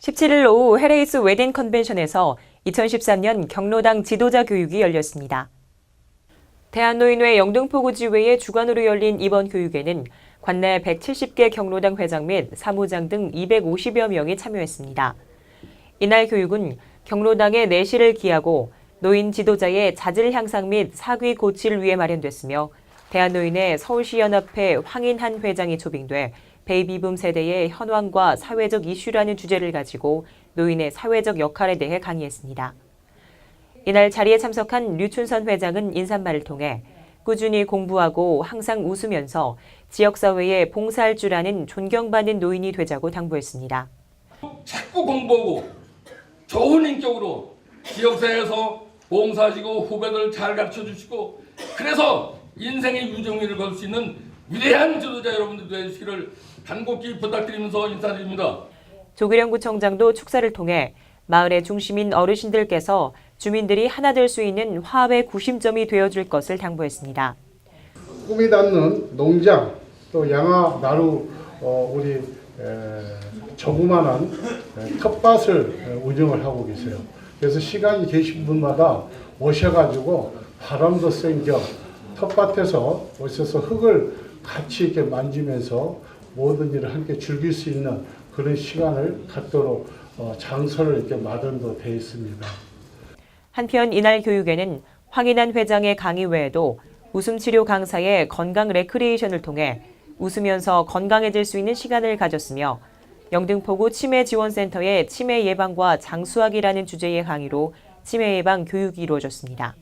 17일 오후 헤레이스 웨딩 컨벤션에서 2013년 경로당 지도자 교육이 열렸습니다. 대한노인회 영등포구지회의 주관으로 열린 이번 교육에는 관내 170개 경로당 회장 및 사무장 등 250여 명이 참여했습니다. 이날 교육은 경로당의 내실을 기하고 노인 지도자의 자질 향상 및 사귀 고치를 위해 마련됐으며 대한노인회 서울시연합회 황인한 회장이 초빙돼 베이비붐 세대의 현황과 사회적 이슈라는 주제를 가지고 노인의 사회적 역할에 대해 강의했습니다. 이날 자리에 참석한 류춘선 회장은 인사말을 통해 꾸준히 공부하고 항상 웃으면서 지역사회에 봉사할 줄 아는 존경받는 노인이 되자고 당부했습니다. 자꾸 공부하고 좋은 인격으로 지역사회에서 봉사하시고 후배들 잘 가르쳐 주시고 그래서 인생의 유정의를 걸 수 있는 위대한 지도자 여러분들 되시기를 간곡히 부탁드리면서 인사드립니다. 조기령 구청장도 축사를 통해 마을의 중심인 어르신들께서 주민들이 하나 될 수 있는 화합의 구심점이 되어줄 것을 당부했습니다. 꿈이 닿는 농장 또 양화 나루 어, 우리 에, 조그만한 에, 텃밭을 에, 운영을 하고 계세요. 그래서 시간이 계신 분마다 오셔가지고 바람도 쐰겸 텃밭에서 오셔서 흙을 같이 이렇게 만지면서 모든 일을 함께 즐길 수 있는 그런 시간을 갖도록 어, 장소를 이렇게 마련도 되어 있습니다. 한편 이날 교육에는 황인한 회장의 강의 외에도 웃음치료 강사의 건강 레크리에이션을 통해 웃으면서 건강해질 수 있는 시간을 가졌으며 영등포구 치매지원센터의 치매 예방과 장수하기라는 주제의 강의로 치매 예방 교육이 이루어졌습니다.